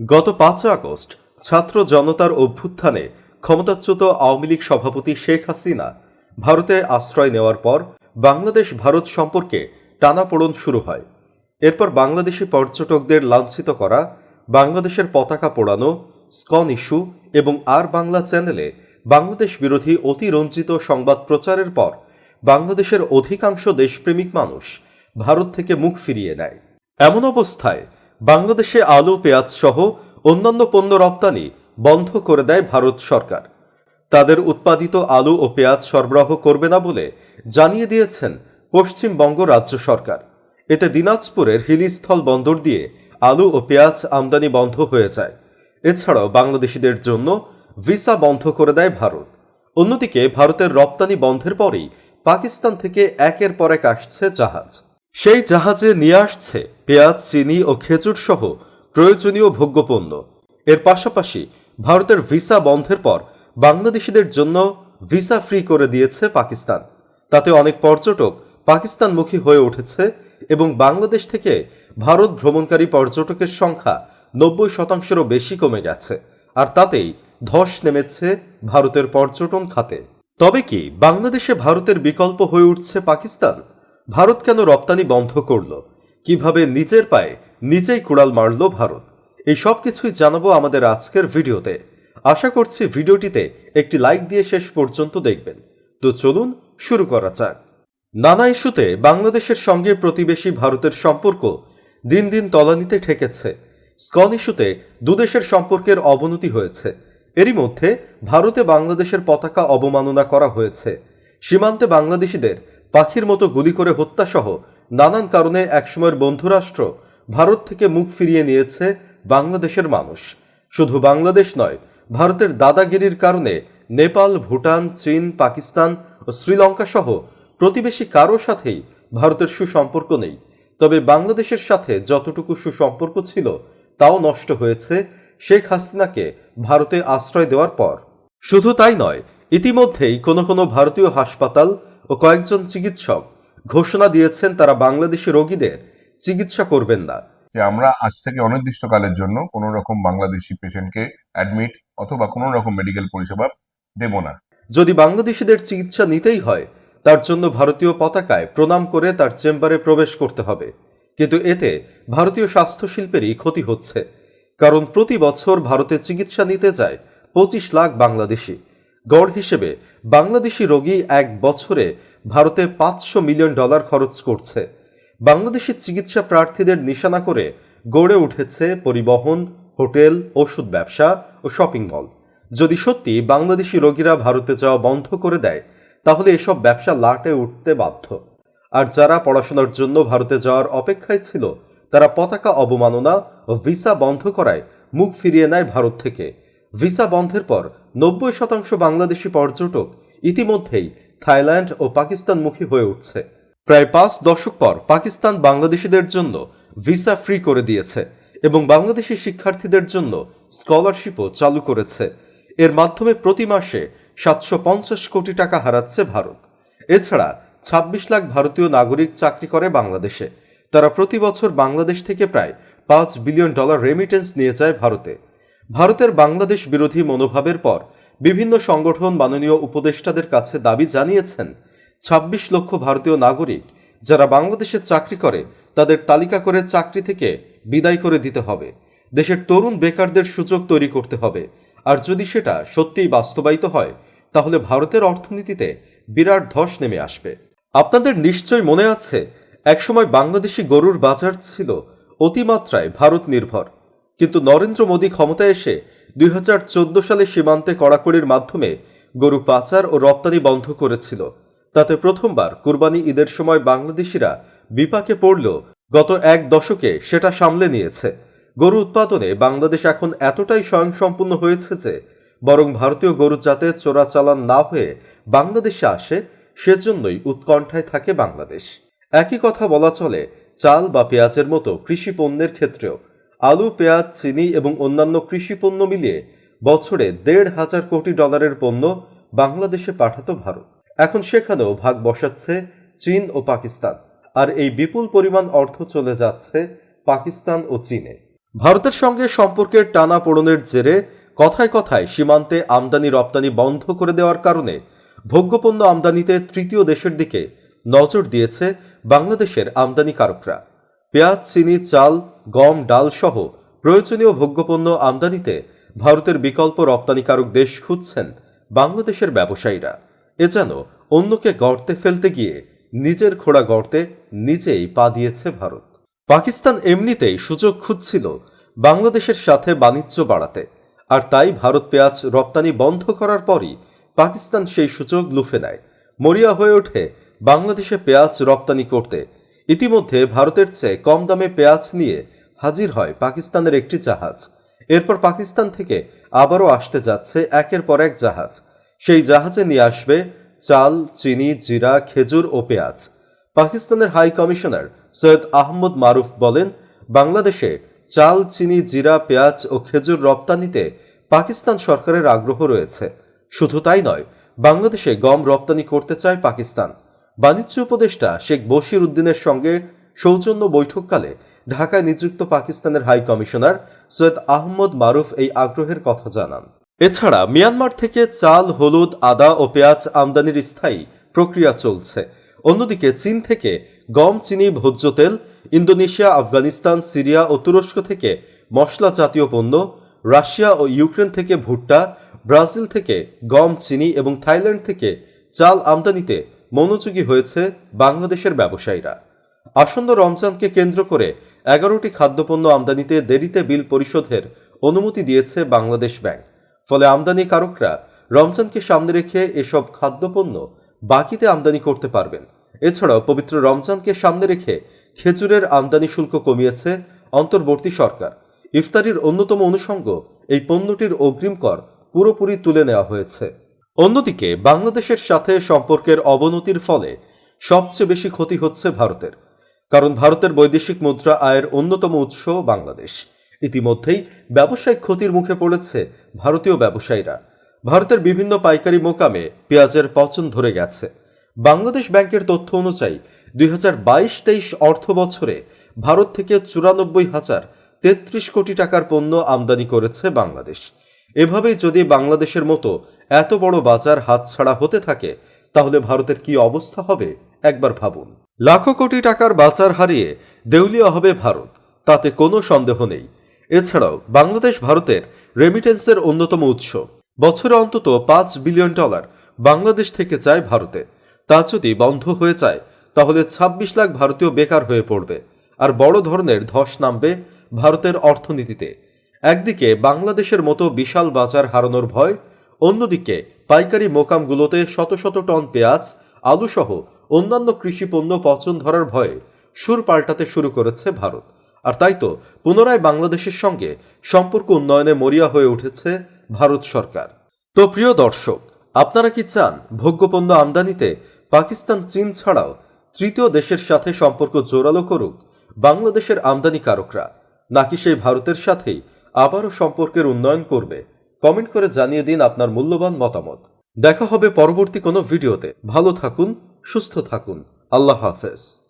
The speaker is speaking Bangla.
গত পাঁচ আগস্ট ছাত্র জনতার অভ্যুত্থানে ক্ষমতাচ্যুত আওয়ামী লীগ সভাপতি শেখ হাসিনা ভারতে আশ্রয় নেওয়ার পর বাংলাদেশ ভারত সম্পর্কে টানাপোড়ন শুরু হয়। এরপর বাংলাদেশি পর্যটকদের লাঞ্ছিত করা, বাংলাদেশের পতাকা পোড়ানো, স্কন ইস্যু এবং আর বাংলা চ্যানেলে বাংলাদেশ বিরোধী অতিরঞ্জিত সংবাদ প্রচারের পর বাংলাদেশের অধিকাংশ দেশপ্রেমিক মানুষ ভারত থেকে মুখ ফিরিয়ে নেয়। এমন অবস্থায় বাংলাদেশে আলু, পেঁয়াজ সহ অন্যান্য পণ্য রপ্তানি বন্ধ করে দেয় ভারত সরকার। তাদের উৎপাদিত আলু ও পেঁয়াজ সরবরাহ করবে না বলে জানিয়ে দিয়েছেন পশ্চিমবঙ্গ রাজ্য সরকার। এতে দিনাজপুরের হিলিস্থল বন্দর দিয়ে আলু ও পেঁয়াজ আমদানি বন্ধ হয়ে যায়। এছাড়াও বাংলাদেশিদের জন্য ভিসা বন্ধ করে দেয় ভারত। অন্যদিকে ভারতের রপ্তানি বন্ধের পরেই পাকিস্তান থেকে একের পর এক আসছে জাহাজ। সেই জাহাজে নিয়ে আসছে পেঁয়াজ, চিনি ও খেজুর সহ প্রয়োজনীয় ভোগ্যপণ্য। এর পাশাপাশি ভারতের ভিসা বন্ধের পর বাংলাদেশিদের জন্য ভিসা ফ্রি করে দিয়েছে পাকিস্তান। তাতে অনেক পর্যটক পাকিস্তানমুখী হয়ে উঠেছে এবং বাংলাদেশ থেকে ভারত ভ্রমণকারী পর্যটকের সংখ্যা নব্বই শতাংশেরও বেশি কমে গেছে। আর তাতেই ধস নেমেছে ভারতের পর্যটন খাতে। তবে কি বাংলাদেশে ভারতের বিকল্প হয়ে উঠছে পাকিস্তান? ভারত কেন রপ্তানি বন্ধ করল? কীভাবে নিজের পায়ে নিজেই কুড়াল মারল ভারত? এই সব কিছুই জানাব আমাদের আজকের ভিডিওতে। আশা করছি ভিডিওটিতে একটি লাইক দিয়ে শেষ পর্যন্ত দেখবেন। তো চলুন শুরু করা যাক। নানা ইস্যুতে বাংলাদেশের সঙ্গে প্রতিবেশী ভারতের সম্পর্ক দিন দিন তলানিতে ঠেকেছে। স্কন ইস্যুতে দুদেশের সম্পর্কের অবনতি হয়েছে। এরই মধ্যে ভারতে বাংলাদেশের পতাকা অবমাননা করা হয়েছে। সীমান্তে বাংলাদেশিদের পাখির মতো গুলি করে হত্যাসহ নানান কারণে একসময়ের বন্ধুরাষ্ট্র ভারত থেকে মুখ ফিরিয়ে নিয়েছে বাংলাদেশের মানুষ। শুধু বাংলাদেশ নয়, ভারতের দাদাগিরির কারণে নেপাল, ভুটান, চীন, পাকিস্তান ও শ্রীলঙ্কা সহ প্রতিবেশী কারও সাথেই ভারতের সুসম্পর্ক নেই। তবে বাংলাদেশের সাথে যতটুকু সুসম্পর্ক ছিল, তাও নষ্ট হয়েছে শেখ হাসিনাকে ভারতে আশ্রয় দেওয়ার পর। শুধু তাই নয়, ইতিমধ্যেই কোনো কোনো ভারতীয় হাসপাতাল ও কয়েকজন চিকিৎসক ঘোষণা দিয়েছেন তারা বাংলাদেশি রোগীদের চিকিৎসা করবেন না। যে আমরা আজ থেকে অনির্দিষ্টকালের জন্য কোনো রকম বাংলাদেশি পেশেন্টকে অ্যাডমিট অথবা কোনো রকম মেডিকেল পরিষেবা দেব না। যদি বাংলাদেশিদের চিকিৎসা নিতেই হয় তার জন্য ভারতীয় পতাকায় প্রণাম করে তার চেম্বারে প্রবেশ করতে হবে। কিন্তু এতে ভারতীয় স্বাস্থ্য শিল্পেরই ক্ষতি হচ্ছে। কারণ প্রতি বছর ভারতে চিকিৎসা নিতে যায় পঁচিশ লাখ বাংলাদেশি। গড় হিসেবে বাংলাদেশি রোগী এক বছরে ভারতে পাঁচশো মিলিয়ন ডলার খরচ করছে। বাংলাদেশি চিকিৎসা প্রার্থীদের নিশানা করে গড়ে উঠেছে পরিবহন, হোটেল, ওষুধ ব্যবসা ও শপিং মল। যদি সত্যি বাংলাদেশি রোগীরা ভারতে যাওয়া বন্ধ করে দেয়, তাহলে এসব ব্যবসা লাটে উঠতে বাধ্য। আর যারা পড়াশোনার জন্য ভারতে যাওয়ার অপেক্ষায় ছিল, তারা পতাকা অবমাননা ভিসা বন্ধ করায় মুখ ফিরিয়ে নেয় ভারত থেকে। ভিসা বন্ধের পর নব্বই শতাংশ বাংলাদেশি পর্যটক ইতিমধ্যেই থাইল্যান্ড ও পাকিস্তানমুখী হয়ে উঠছে। প্রায় পাঁচ দশক পর পাকিস্তান বাংলাদেশিদের জন্য ভিসা ফ্রি করে দিয়েছে এবং বাংলাদেশি শিক্ষার্থীদের জন্য স্কলারশিপও চালু করেছে। এর মাধ্যমে প্রতি মাসে সাতশো পঞ্চাশ কোটি টাকা হারাচ্ছে ভারত। এছাড়া ছাব্বিশ লাখ ভারতীয় নাগরিক চাকরি করে বাংলাদেশে। তারা প্রতি বছর বাংলাদেশ থেকে প্রায় পাঁচ বিলিয়ন ডলার রেমিটেন্স নিয়ে যায় ভারতে। ভারতের বাংলাদেশ বিরোধী মনোভাবের পর বিভিন্ন সংগঠন মাননীয় উপদেষ্টাদের কাছে দাবি জানিয়েছেন, ছাব্বিশ লক্ষ ভারতীয় নাগরিক যারা বাংলাদেশে চাকরি করে তাদের তালিকা করে চাকরি থেকে বিদায় করে দিতে হবে। দেশের তরুণ বেকারদের সুযোগ তৈরি করতে হবে। আর যদি সেটা সত্যিই বাস্তবায়িত হয়, তাহলে ভারতের অর্থনীতিতে বিরাট ধস নেমে আসবে। আপনাদের নিশ্চয় মনে আছে, একসময় বাংলাদেশি গরুর বাজার ছিল অতিমাত্রায় ভারত নির্ভর। কিন্তু নরেন্দ্র মোদী ক্ষমতায় এসে দুই হাজার চোদ্দ সালে সীমান্তে কড়াকড়ির মাধ্যমে গরু পাচার ও রপ্তানি বন্ধ করেছিল। তাতে প্রথমবার কুরবানি ঈদের সময় বাংলাদেশিরা বিপাকে পড়ল, গত এক দশকে সেটা সামলে নিয়েছে। গরু উৎপাদনে বাংলাদেশ এখন এতটাই স্বয়ংসম্পূর্ণ হয়েছে যে, বরং ভারতীয় গরু যাতে চোরাচালান না হয়ে বাংলাদেশে আসে, সেজন্যই উৎকণ্ঠায় থাকে বাংলাদেশ। একই কথা বলা চলে, চাল বা পেঁয়াজের মতো কৃষি পণ্যের ক্ষেত্রেও। আলু, পেঁয়াজ, চিনি এবং অন্যান্য কৃষি পণ্য মিলিয়ে বছরে দেড় হাজার কোটি ডলারের পণ্য বাংলাদেশে পাঠাতো ভারত। এখন সেখানেও ভাগ বসাচ্ছে চীন ও পাকিস্তান। আর এই বিপুল পরিমাণ অর্থ চলে যাচ্ছে পাকিস্তান ও চীনে। ভারতের সঙ্গে সম্পর্কের টানা পোড়নের জেরে কথায় কথায় সীমান্তে আমদানি রপ্তানি বন্ধ করে দেওয়ার কারণে ভোগ্যপণ্য আমদানিতে তৃতীয় দেশের দিকে নজর দিয়েছে বাংলাদেশের আমদানিকারকরা। পেঁয়াজ, চিনি, চাল, গম, ডাল সহ প্রয়োজনীয় ভোগ্যপণ্য আমদানিতে ভারতের বিকল্প রপ্তানিকারক দেশ খুঁজছেন বাংলাদেশের ব্যবসায়ীরা। এ যেন অন্যকে গর্তে ফেলতে গিয়ে নিজের খোড়া গর্তে নিজেই পা দিয়েছে ভারত। পাকিস্তান এমনিতেই সুযোগ খুঁজছিল বাংলাদেশের সাথে বাণিজ্য বাড়াতে। আর তাই ভারত পেঁয়াজ রপ্তানি বন্ধ করার পরই পাকিস্তান সেই সুযোগ লুফে নেয়। মরিয়া হয়ে ওঠে বাংলাদেশে পেঁয়াজ রপ্তানি করতে ইতিমধ্যে ভারতের চেয়ে কম দামে পেঁয়াজ নিয়ে হাজির হয় পাকিস্তানের একটি জাহাজ। এরপর পাকিস্তান থেকে আবারও আসতে যাচ্ছে একের পর এক জাহাজ। সেই জাহাজে নিয়ে আসবে চাল, চিনি, জিরা, খেজুর ও পেঁয়াজ। পাকিস্তানের হাই কমিশনার সৈয়দ আহমদ মারুফ বলেন, বাংলাদেশে চাল, চিনি, জিরা, পেঁয়াজ ও খেজুর রপ্তানিতে পাকিস্তান সরকারের আগ্রহ রয়েছে। শুধু তাই নয়, বাংলাদেশে গম রপ্তানি করতে চায় পাকিস্তান। বাণিজ্য উপদেষ্টা শেখ বশির উদ্দিনের সঙ্গে সৌজন্য বৈঠককালে ঢাকায় নিযুক্ত পাকিস্তানের হাই কমিশনার সৈয়দ আহমদ মারুফ এই আগ্রহের কথা জানান। এছাড়া মিয়ানমার থেকে চাল, হলুদ, আদা ও পেঁয়াজ আমদানির স্থায়ী প্রক্রিয়া চলছে। অন্যদিকে চীন থেকে গম, চিনি, ভোজ্য তেল, ইন্দোনেশিয়া, আফগানিস্তান, সিরিয়া ও তুরস্ক থেকে মশলা জাতীয় পণ্য, রাশিয়া ও ইউক্রেন থেকে ভুট্টা, ব্রাজিল থেকে গম, চিনি এবং থাইল্যান্ড থেকে চাল আমদানিতে মনোযোগী হয়েছে বাংলাদেশের ব্যবসায়ীরা। আসন্ন রমজানকে কেন্দ্র করে এগারোটি খাদ্যপণ্য আমদানিতে দেরিতে বিল পরিশোধের অনুমতি দিয়েছে বাংলাদেশ ব্যাংক। ফলে আমদানিকারকরা রমজানকে সামনে রেখে এসব খাদ্যপণ্য বাকিতে আমদানি করতে পারবেন। এছাড়াও পবিত্র রমজানকে সামনে রেখে খেজুরের আমদানি শুল্ক কমিয়েছে অন্তর্বর্তী সরকার। ইফতারির অন্যতম অনুষঙ্গ এই পণ্যটির অগ্রিম কর পুরোপুরি তুলে নেওয়া হয়েছে। অন্যদিকে, বাংলাদেশের সাথে সম্পর্কের অবনতির ফলে সবচেয়ে বেশি ক্ষতি হচ্ছে ভারতের, কারণ ভারতের বৈদেশিক মুদ্রা আয়ের অন্যতম উৎস বাংলাদেশ। ইতিমধ্যেই ব্যবসায়িক ক্ষতির মুখে পড়েছে ভারতীয় ব্যবসায়ীরা। ভারতের বিভিন্ন পাইকারি মোকামে পেঁয়াজের পচন ধরে গেছে। বাংলাদেশ ব্যাংকের তথ্য অনুযায়ী, দুই হাজার বাইশ তেইশ অর্থ বছরে ভারত থেকে চুরানব্বই হাজার তেত্রিশ কোটি টাকার পণ্য আমদানি করেছে বাংলাদেশ। এভাবেই যদি বাংলাদেশের মতো এত বড় বাজার হাতছাড়া হতে থাকে, তাহলে ভারতের কি অবস্থা হবে? একবার ভাবুন। লাখো কোটি টাকার বাজার হারিয়ে দেউলিয়া হবে ভারত, তাতে কোনো সন্দেহ নেই। এছাড়াও বাংলাদেশ ভারতের রেমিটেন্সের অন্যতম উৎস। বছরে অন্তত পাঁচ বিলিয়ন ডলার বাংলাদেশ থেকে চায় ভারতে। তা যদি বন্ধ হয়ে যায়, তাহলে ২৬ লাখ ভারতীয় বেকার হয়ে পড়বে। আর বড় ধরনের ধস নামবে ভারতের অর্থনীতিতে। একদিকে বাংলাদেশের মতো বিশাল বাজার হারানোর ভয়, অন্যদিকে পাইকারি মোকামগুলোতে শত শত টন পেঁয়াজ, আলুসহ অন্যান্য কৃষি পণ্য পচন ধরার ভয়ে সুর পাল্টাতে শুরু করেছে ভারত। আর তাই তো পুনরায় বাংলাদেশের সঙ্গে সম্পর্ক উন্নয়নে মরিয়া হয়ে উঠেছে ভারত সরকার। তো প্রিয় দর্শক, আপনারা কি চান ভোগ্যপণ্য আমদানিতে পাকিস্তান চীন ছাড়াও তৃতীয় দেশের সাথে সম্পর্ক জোরালো করুক বাংলাদেশের আমদানিকারকরা, নাকি সেই ভারতের সাথেই আবারও সম্পর্কের উন্নয়ন করবে। কমেন্ট করে জানিয়ে দিন আপনার মূল্যবান মতামত। দেখা হবে পরবর্তী কোনো ভিডিওতে। ভালো থাকুন, সুস্থ থাকুন। আল্লাহ হাফেজ।